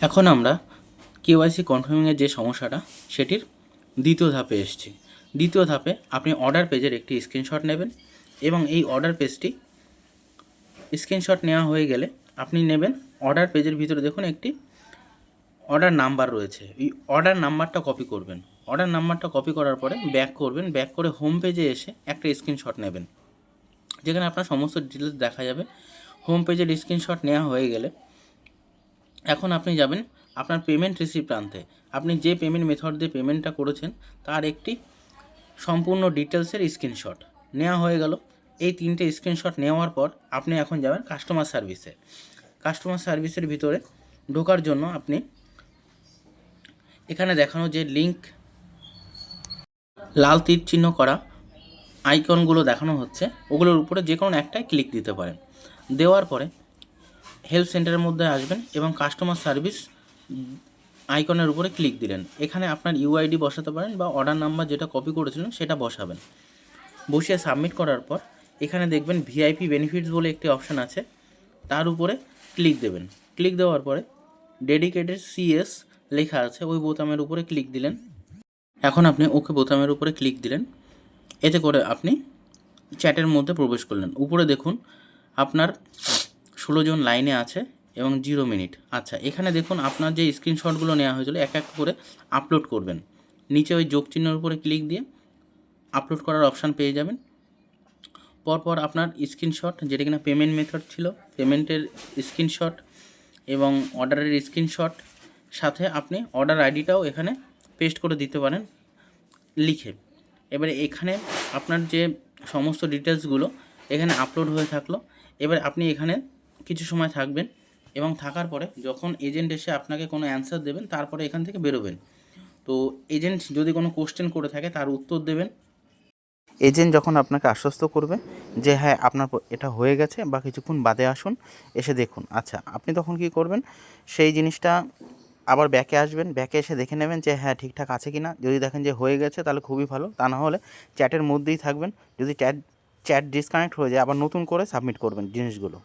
এখন আমরা কেওয়াইসি কনফার্মিংয়ের যে সমস্যাটা, সেটির দ্বিতীয় ধাপে এসেছি। দ্বিতীয় ধাপে আপনি অর্ডার পেজের একটি স্ক্রিনশট নেবেন এবং এই অর্ডার পেজটি স্ক্রিনশট নেওয়া হয়ে গেলে আপনি নেবেন অর্ডার পেজের ভিতরে দেখুন একটি অর্ডার নাম্বার রয়েছে। এই অর্ডার নাম্বারটা কপি করবেন। অর্ডার নাম্বারটা কপি করার পরে ব্যাক করবেন। ব্যাক করে হোম পেজে এসে একটা স্ক্রিনশট নেবেন। যেখানে আপনার সমস্ত ডিটেলস দেখা যাবে। হোম পেজের স্ক্রিনশট নেওয়া হয়ে গেলে এখন আপনি যাবেন আপনার পেমেন্ট রিসিপ্ট প্রান্তে আপনি যে পেমেন্ট মেথড দিয়ে পেমেন্টটা করেছেন, তার একটি সম্পূর্ণ ডিটেলসের স্ক্রিনশট নেওয়া হয়ে গেল। এই তিনটে স্ক্রিনশট নেওয়ার পর আপনি এখন যাবেন কাস্টমার সার্ভিসে কাস্টমার সার্ভিসের ভিতরে ঢোকার জন্য আপনি এখানে দেখানো যে লিংক লাল তীর চিহ্ন করা আইকনগুলো দেখানো হচ্ছে। ওগুলোর উপরে যে কোনো একটাই ক্লিক দিতে পারেন। দেওয়ার পরে হেল্প সেন্টারের মধ্যে আসবেন এবং কাস্টমার সার্ভিস আইকনের উপরে ক্লিক দিলেন। এখানে আপনার ইউআইডি বসাতে পারেন বা অর্ডার নাম্বার যেটা কপি করেছিলেন সেটা বসাবেন। বসিয়ে সাবমিট করার পর এখানে দেখবেন ভিআইপি বেনিফিটস বলে একটি অপশান আছে। তার উপরে ক্লিক দেবেন। ক্লিক দেওয়ার পরে ডেডিকেটেড সিএস লেখা আছে, ওই বোতামের উপরে ক্লিক দিলেন। এখন আপনি ওকে বোতামের উপরে ক্লিক দিলেন। এতে করে আপনি চ্যাটের মধ্যে প্রবেশ করলেন। উপরে দেখুন, আপনার ষোলো জন লাইনে আছে এবং জিরো মিনিট। আচ্ছা এখানে দেখুন আপনার যে স্ক্রিনশটগুলো নেওয়া হয়েছিল, এক এক করে আপলোড করবেন। নিচে ওই যোগ চিহ্নের উপরে ক্লিক দিয়ে আপলোড করার অপশান পেয়ে যাবেন। পরপর আপনার স্ক্রিনশট, যেটা কিনা পেমেন্ট মেথড ছিল পেমেন্টের স্ক্রিনশট এবং অর্ডারের স্ক্রিনশট, সাথে আপনি অর্ডার আইডিটাও এখানে পেস্ট করে দিতে পারেন, লিখে। এবারে এখানে আপনার যে সমস্ত ডিটেলসগুলো এখানে আপলোড হয়ে থাকল। এবার আপনি এখানে কিছু সময় থাকবেন এবং থাকার পরে যখন এজেন্ট এসে আপনাকে কোনো অ্যান্সার দেবেন, তারপরে এখান থেকে বেরোবেন। তো এজেন্ট যদি কোনো কোশ্চেন করে থাকে, তার উত্তর দেবেন। এজেন্ট যখন আপনাকে আশ্বস্ত করবে যে হ্যাঁ আপনার এটা হয়ে গেছে বা কিছুক্ষণ বাদে আসুন, এসে দেখুন। আচ্ছা আপনি তখন কি করবেন? সেই জিনিসটা আবার ব্যাকে আসবেন। ব্যাকে এসে দেখে নেবেন যে হ্যাঁ ঠিকঠাক আছে কি না যদি দেখেন যে, হয়ে গেছে, তাহলে খুবই ভালো। তা না হলে চ্যাটের মধ্যেই থাকবেন। যদি চ্যাট চ্যাট ডিসকানেক্ট হয়ে যায়, আবার নতুন করে সাবমিট করবেন জিনিসগুলো।